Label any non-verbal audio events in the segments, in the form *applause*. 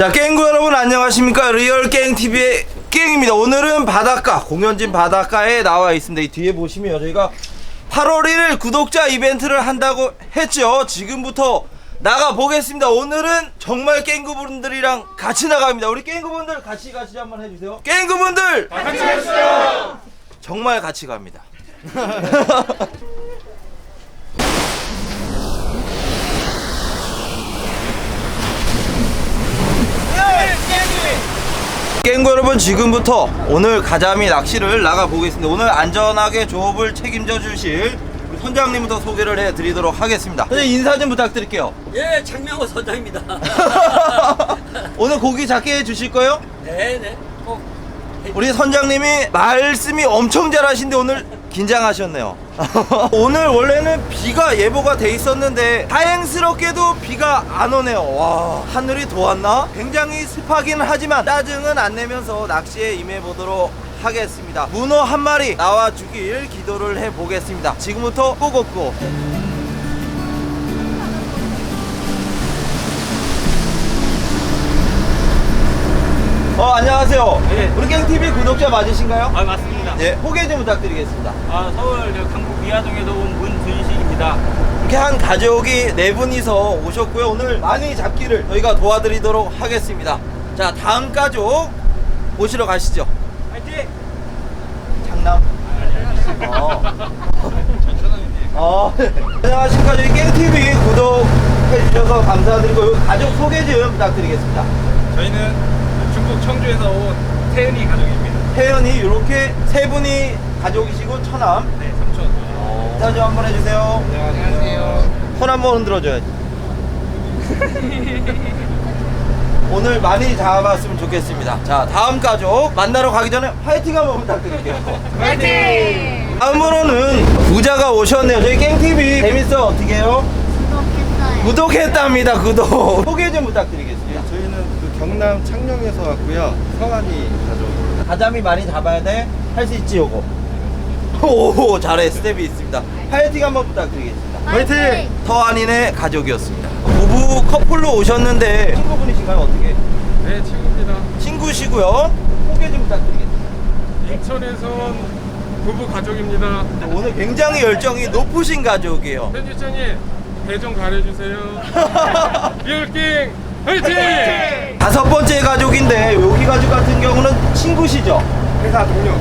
자, 깽구 여러분 안녕하십니까? 리얼 깽 TV의 깽입니다. 오늘은 바닷가, 공연진 바닷가에 나와 있습니다. 이 뒤에 보시면 저희가 8월 1일 구독자 이벤트를 한다고 했죠. 지금부터 나가 보겠습니다. 오늘은 정말 깽구분들이랑 같이 나갑니다. 우리 깽구분들 같이 같이 한번 해주세요. 깽구분들 같이 가시죠. 정말 같이 갑니다. *laughs* 깽구 여러분 지금부터 오늘 가자미 낚시를 나가 보겠습니다. 오늘 안전하게 조업을 책임져 주실 선장님부터 소개를 해드리도록 하겠습니다. 선생님 인사 좀 부탁드릴게요. 예, 장명호 선장입니다. *laughs* 오늘 고기 작게 해 주실 거예요? 네네. 꼭 우리 선장님이 말씀이 엄청 잘하신데 오늘 긴장하셨네요. *laughs* 오늘 원래는 비가 예보가 돼 있었는데 다행스럽게도 비가 안 오네요. 와 하늘이 도왔나? 굉장히 습하긴 하지만 짜증은 안 내면서 낚시에 임해 보도록 하겠습니다. 문어 한 마리 나와 주길 기도를 해 보겠습니다. 지금부터 꼬꼬꼬. 어 안녕하세요. 네. 우리 갱TV 구독자 맞으신가요? 아, 맞습니다. 예, 소개 좀 부탁드리겠습니다. 아, 서울 저 강북 미아동에서 온 문준식입니다. 이렇게 한 가족이 네 분이서 오셨고요. 오늘 많이 잡기를 저희가 도와드리도록 하겠습니다. 자, 다음 가족 모시러 가시죠. 화이팅! 장남. 어. 어. 안녕하십니까. 저희 깽TV 구독해주셔서 감사드리고, 요 가족 소개 좀 부탁드리겠습니다. 저희는 중국 청주에서 온 태은이 가족입니다. 태연이 이렇게 세 분이 가족이시고 처남. 네, 삼촌. 인사 좀 한번 해주세요. 안녕하세요. 손 한번 흔들어줘야지. *laughs* 오늘 많이 잡았으면 좋겠습니다. 자, 다음 가족 만나러 가기 전에 화이팅 한번 부탁드릴게요. 화이팅! 다음으로는 부자가 오셨네요. 저희 깽TV 재밌어 어떻게 해요? 구독했어요. 구독했답니다. 구독. *laughs* 소개 좀그 경남 창녕에서 왔고요. 성환이 가족. 가자미 많이 잡아야 돼? 할 수 있지 요거? *laughs* 오 잘해 스텝이 있습니다. 화이팅 한번 부탁드리겠습니다. 화이팅! 서한인의 가족이었습니다. 부부 커플로 오셨는데 친구분이신가요 어떻게? 네, 친구입니다. 친구시고요. 소개 좀 부탁드리겠습니다. 인천에서 온 부부 가족입니다. 오늘 굉장히 열정이 높으신 가족이에요. 편집장님, 배좀 가려주세요. *laughs* 리얼킹, 화이팅! 다섯 번째 가족인데 여기 가족 같은 경우는 친구시죠? 회사 동료.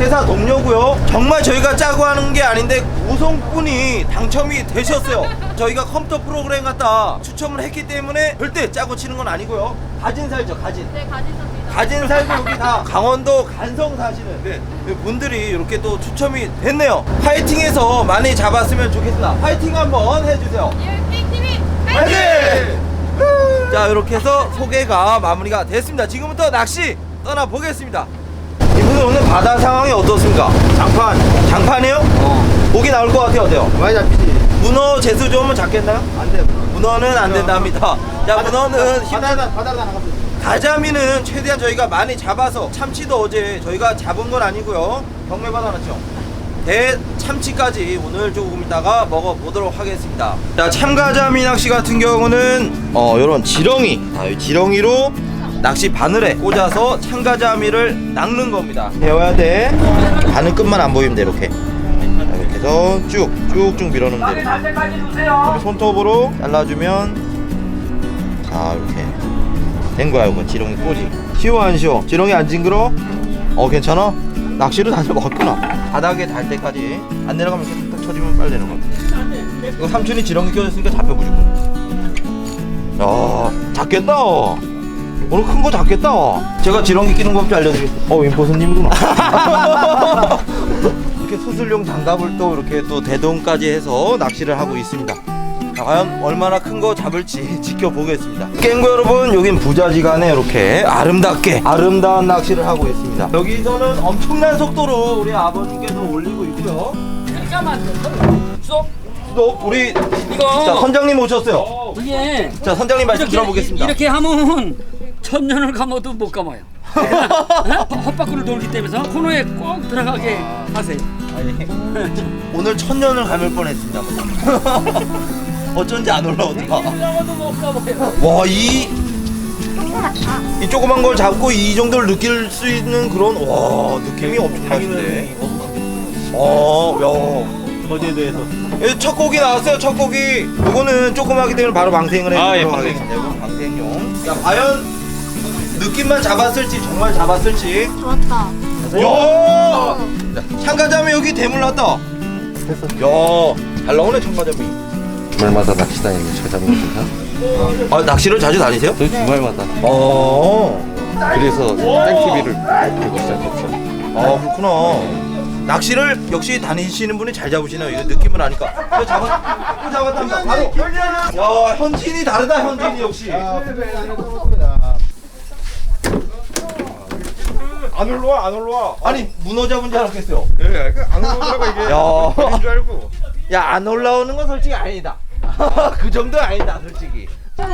회사 동료고요. 정말 저희가 짜고 하는 게 아닌데 우성분이 당첨이 되셨어요. 저희가 컴퓨터 프로그램 갖다 추첨을 했기 때문에 절대 짜고 치는 건 아니고요. 가진 살죠, 가진. 네, 가지셨습니다. 가진 살고 여기 다 강원도 간성 사시는 네, 분들이 이렇게 또 추첨이 됐네요. 파이팅해서 많이 잡았으면 좋겠습니다. 파이팅 한번 해주세요. 열빙 TV 파이팅! 자 이렇게 해서 소개가 마무리가 됐습니다. 지금부터 낚시 떠나 보겠습니다. 이분은 오늘 바다 상황이 어떻습니까? 장판. 장판이요? 어. 고기 나올 것 같아요. 어때요? 많이 잡히지? 문어 재수 좋으면 잡겠나요? 안 돼. 문어는 안 된답니다. 자 문어는 힘 바다다, 바다다 나갔어. 가자미는 최대한 저희가 많이 잡아서 참치도 어제 저희가 잡은 건 아니고요. 경매 받아 놨죠. 대 참치까지 오늘 조금 있다가 먹어보도록 하겠습니다. 자 참가자미 낚시 같은 경우는 어 요런 지렁이, 아, 이 지렁이로 낚시 바늘에 꽂아서 참가자미를 낚는 겁니다. 배워야 돼. 바늘 끝만 안 보이면 돼 이렇게. 자, 이렇게 해서 쭉 쭉쭉 밀어넣으면 돼. 이렇게 손톱으로 잘라주면 자 이렇게 된 거야 이거 지렁이 꼬지 쉬워 안 쉬워 지렁이 안 징그러 어 괜찮아 낚시를 다들 먹었구나. 바닥에 닿을 때까지 안 내려가면 이렇게 탁탁 쳐주면 빨리 내려가 이거 삼촌이 지렁이 껴줬으니까 잡혀 무조건 야 작겠다 오늘 큰 거 작겠다 제가 지렁이 끼는 법좀 알려드리겠습니다 어 임포스님이구나. *laughs* 이렇게 수술용 장갑을 또 이렇게 또 대동까지 해서 낚시를 하고 있습니다. 자, 과연 얼마나 큰 거 잡을지 *laughs* 지켜보겠습니다. 깽구 여러분, 여긴 부자지간에 이렇게 아름답게 아름다운 낚시를 하고 있습니다. 여기서는 엄청난 속도로 우리 아버님께서 올리고 있고요. 수업? 또 우리 이거 자 선장님 오셨어요. 이게 자 선장님 말씀 들어보겠습니다. 이렇게 하면 천년을 감아도 못 감아요. *laughs* 어? 헛바퀴를 돌기 때문에 코너에 꼭 들어가게 하세요. 오늘 천년을 감을 뻔했습니다. *laughs* 어쩐지 안 올라오더라. 와, 이 이 조그만 걸 잡고 이 정도를 느낄 수 있는 그런 와 느낌이 엄청나신데. 어, 야. 거제에 대해서 예, 첫 곡이 나왔어요. 첫 곡이. 이거는 조그마하기 때문에 바로 방생을 해주도록 아, 예, 하겠습니다. 이건 방생용. 야, 과연 느낌만 잡았을지 정말 잡았을지. 좋았다. 야, 참가자미 여기 대물 났다. 됐어. 야, 잘 나오네 참가자미. 주말마다 낚시 다니는 저자분입니다. 아, 낚시를 자주 다니세요? 저희 주말마다 어. 그래서 땡TV를 보고 시작했어요. 아 그렇구나. 낚시를 역시 다니시는 분이 잘 잡으시네요. 이거 느낌을 아니까. 또 잡았, 또 잡았답니다. 바로. 야 현진이 다르다 현진이 역시. 안 올라와 안 올라와. 아니 문어 잡은 줄 알았겠어요. 예, 그안 올라가 이게. 야. 걸린 줄 알고. 야 안 올라오는 건 솔직히 아니다. *laughs* 그 정도 아니다 솔직히. 야,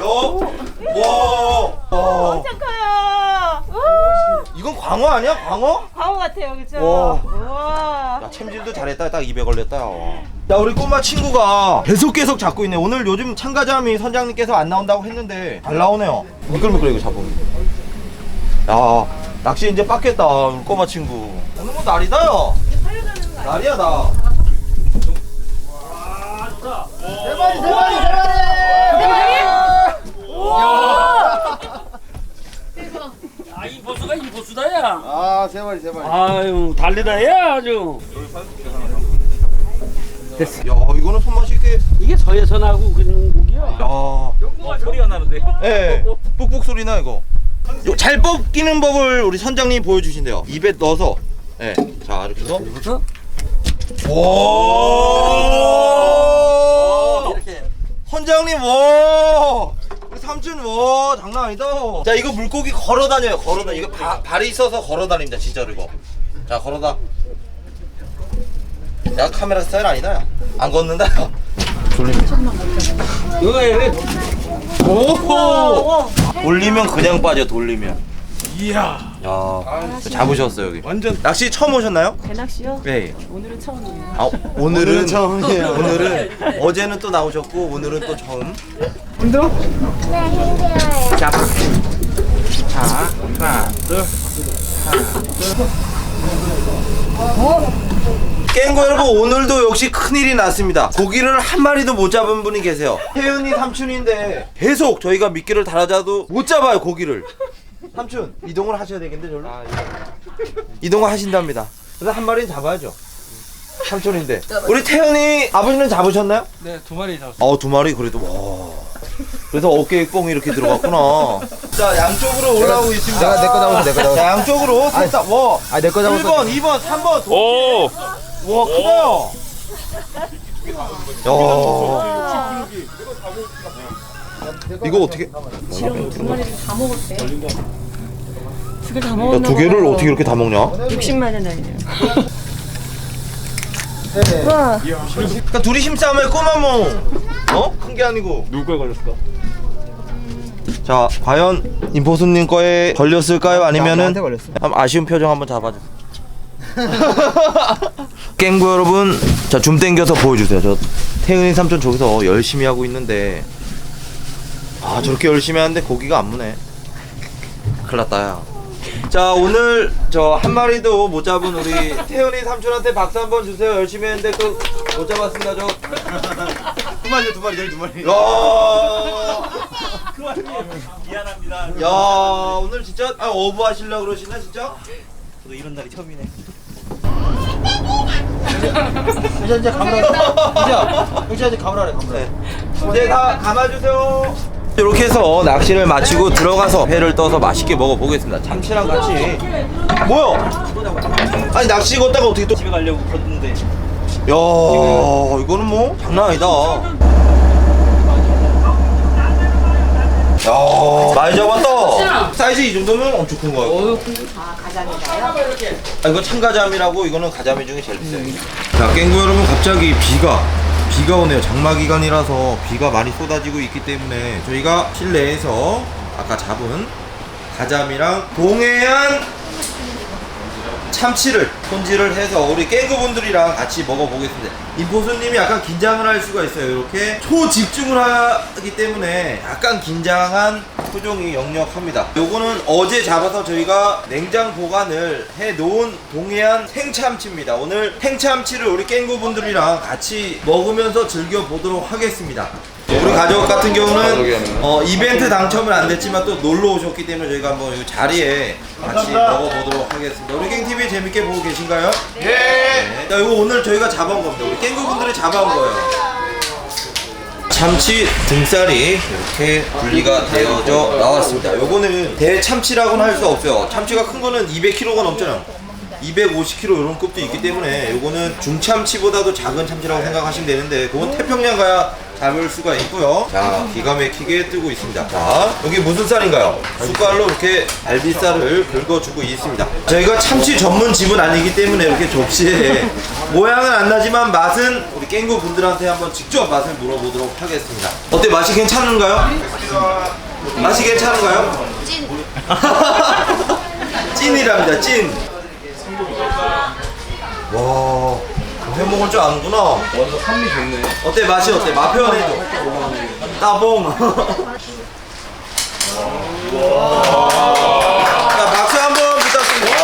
와, 와, 엄청 커요. 우! 이건 광어 아니야? 광어? 광어 같아요, 그죠? 와. 우와. 야 챔질도 잘했다 딱 입에 걸렸다 야 우리 꼬마 친구가 계속 계속 잡고 있네 오늘 요즘 참가자미 선장님께서 안 나온다고 했는데 잘 나오네요 미끌미끌 이거 잡으면 야 낚시 이제 빡겠다 우리 꼬마 친구 오늘 뭐 날이다 야 날이야 나 아, 이 보수가 이 보수다 야. 아, 세 마리, 세 마리. 아유, 달리다 야 아주. 야 이거는 손맛이 꽤 이게 서해서 나고 그런 곡이야. 야. 소리가 나는데. 예, 뿍뿍 소리 나 이거. 요, 잘 뽑기는 법을 우리 선장님이 보여주신대요. 입에 넣어서, 예, 자 이렇게 해서. 부터 오! 선장님 와! 우리 삼촌 와 장난 아니다. 자 이거 물고기 걸어 다녀요. 걸어 다녀. 이거 바, 발이 있어서 걸어 다닙니다. 진짜로 이거. 자 걸어다. 야 카메라 스타일 아니다. 야. 안 걷는다. 야. 이거 해. 오! 돌리면 그냥 빠져 돌리면. 이야. 야 잡으셨어요 여기. 완전 낚시 처음 오셨나요? 배낚시요? 네. 오늘은 처음이에요. 아 오늘은 오늘은 처음이에요. *laughs* 오늘은 어제는 또 나오셨고 오늘은 또 처음. 깽구 여러분 오늘도 역시 큰일이 났습니다 고기를 한 마리도 못 잡은 분이 계세요 혜은이 삼촌인데 계속 저희가 미끼를 달아자도 못 잡아요 고기를 삼촌 이동을 하셔야 되겠는데 저로 이동을 하신답니다. 그래서 한 마리는 잡아야죠. 삼촌인데. 우리 태은이 아버지는 잡으셨나요? 네, 두 마리 잡았어. 어두 마리 그래도 와. 그래서 어깨에 뽕이 이렇게 들어갔구나. *laughs* 자 양쪽으로 올라오고 있습니다. 내가 내거 잡았어, 내거 잡았어. 자 양쪽으로 셋다 와. 아, 내거 잡았어. 1번 2번 3번. 오! 와 크다요 야. 이거 어떻게? 두 마리를 다 먹었대. 두 개다 야, 먹었나 두 개를. 어떻게 이렇게 다 먹냐 60만 원 아니에요. 와, 그러니까 둘이 힘싸움에 꼬마몽 어? 큰 게 아니고 누구에 걸렸어? 자 과연 임포수님 거에 걸렸을까요 아니면은 나한테 걸렸어. 한번 아쉬운 표정 한번 잡아줘 *laughs* 깽구 여러분 자줌 땡겨서 보여주세요 저 태은이 삼촌 저기서 열심히 하고 있는데 아 저렇게 열심히 하는데 고기가 안 무네 큰일 났다 야 자 오늘 저 한 마리도 못 잡은 우리 태은이 삼촌한테 박수 한번 주세요 열심히 했는데 그 못 잡았습니다 저 두 마리, 두 마리, 내일 두 마리. 야. 미안합니다. 야 오늘 진짜 아, 오버 하실라 그러시나 진짜? 저도 이런 날이 처음이네. 이제 이제 감으라. 이제 이제 감으라 그래. 이제 다 감아주세요. 이렇게 해서 낚시를 마치고 들어가서 회를 떠서 맛있게 먹어보겠습니다. 참치랑 같이. 뭐야? 아니 낚시 걷다가 어떻게 또 집에 가려고 걷는데. 야 이거는 뭐 장난 아니다. 야 많이 잡았다. 사이즈 이 정도면 엄청 큰 거예요. 아 가자미가요? 아 이거 참가자미라고 이거는 가자미 중에 제일 비싸요. 자 깽구 여러분 갑자기 비가 비가 오네요. 장마 기간이라서 비가 많이 쏟아지고 있기 때문에 저희가 실내에서 아까 잡은 가자미랑 동해안 참치를 손질을 해서 우리 깽구분들이랑 같이 먹어보겠습니다. 임포수님이 약간 긴장을 할 수가 있어요. 이렇게 초집중을 하기 때문에 약간 긴장한 표정이 역력합니다. 요거는 어제 잡아서 저희가 냉장 보관을 해 놓은 동해안 생참치입니다. 오늘 생참치를 우리 깽구분들이랑 같이 먹으면서 즐겨 보도록 하겠습니다. 우리 가족 같은 경우는 어, 이벤트 당첨은 안 됐지만 또 놀러 오셨기 때문에 저희가 한번 이 자리에 같이 먹어보도록 하겠습니다. 우리 깽TV 재밌게 보고 계신가요? 네. 자, 이거 오늘 저희가 잡아온 겁니다. 우리 깽구분들이 잡아온 거예요. 참치 등살이 이렇게 분리가 되어져 나왔습니다. 요거는 대참치라고는 할 수 없어요. 참치가 큰 거는 200kg가 넘잖아요. 250kg 이런 급도 있기 때문에 요거는 중참치보다도 작은 참치라고 생각하시면 되는데 그건 태평양 가야 잡을 수가 있고요. 자, 기가 막히게 뜨고 있습니다. 자, 여기 무슨 쌀인가요? 숟갈로 이렇게 알비살을 긁어주고 있습니다. 저희가 참치 전문 집은 아니기 때문에 이렇게 접시에 *laughs* 모양은 안 나지만 맛은 우리 깽구 분들한테 한번 직접 맛을 물어보도록 하겠습니다. 어때 맛이 괜찮은가요? 맛이 괜찮은가요? 찐. *laughs* 찐이랍니다. 찐. 와, 회 먹을 줄 아는구나. 완전 산미 좋네. 어때 맛이 어때? 맛 표현해줘. 따봉. *laughs* 자 박수 한 번 부탁드립니다.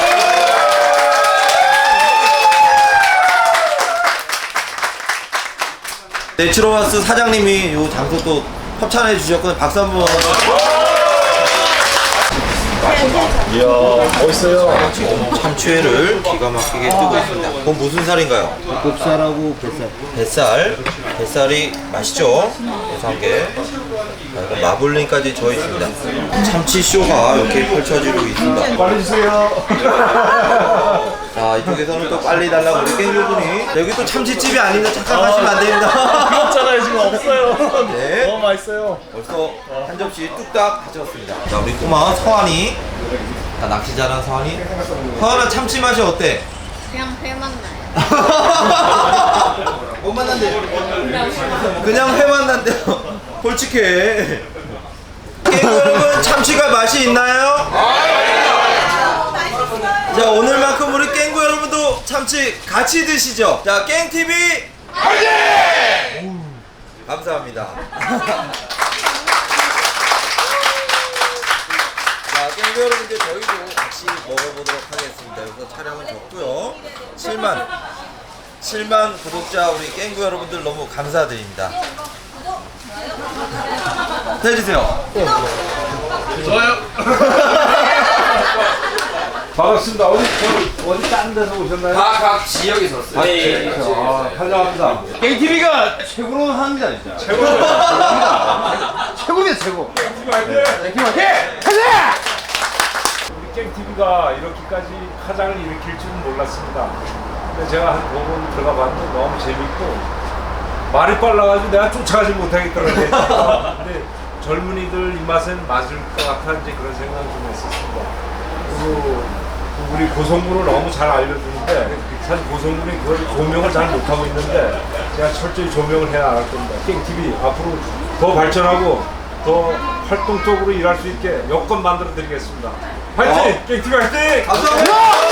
네추로마스 사장님이 요 장소 또 협찬해 주셨거든요. 박수 한 번. 이야, 멋있어요. 지금 참치회를 기가 막히게 뜨고 있습니다. 그건 무슨 살인가요? 곱살하고 뱃살. 뱃살, 뱃살이 맛있죠? 고소한게 마블링까지 져 있습니다. 참치 쇼가 이렇게 펼쳐지고 있습니다. 빨리 주세요. 자 이쪽에서는 또 빨리 달라고 우리 깽교분이 여기 또 참치집이 아닌데 착각하시면 안 됩니다. 없잖아요, 지금 없어요. 네. 너무 맛있어요. 벌써 한 접시 뚝딱 가져왔습니다. 자 우리 꼬마 서한이, 자 낚시 잘한 서한이. 서한아 참치 맛이 어때? 그냥 회 만 나요. *laughs* 못 만난대요. 그냥 회 만난대요. 솔직해. 깽구 여러분 참치가 맛이 있나요? 자 오늘만큼 우리 깽구 여러분도 참치 같이 드시죠. 자 깽TV 화이팅! 감사합니다. *laughs* 자 깽구 여러분들 저희도 같이 먹어보도록 하겠습니다. 여기서 촬영은 졌고요. 7만 7만 구독자 우리 깽구 여러분들 너무 감사드립니다. 해주세요. *laughs* 반갑습니다. 어디, 저, 어디 딴 데서 오셨나요? 각 지역에서 왔어요. 아, 환영합니다. KTV가 최고로 합니다, 진짜. 최고입니다. 최고입니다, 최고. 우 리 깽TV가 이렇게까지 화장을 일으킬 줄은 몰랐습니다. 근데 제가 한두번 들어가 봤는데 너무 재밌고 말이 빨라가지고 내가 쫓아가지 못하겠더라고요. *laughs* 근데 젊은이들 입맛엔 맞을 것 같아 이제 그런 생각을 좀 했었습니다. 그리고 우리 고성군을 너무 잘 알려주는데 사실 고성군이 그걸 조명을 잘 못하고 있는데 제가 철저히 조명을 해 나갈 겁니다. 깽TV 앞으로 더 발전하고 더 활동적으로 일할 수 있게 여건 만들어 드리겠습니다. 화이팅! 깽TV 화이팅! 감사합니다.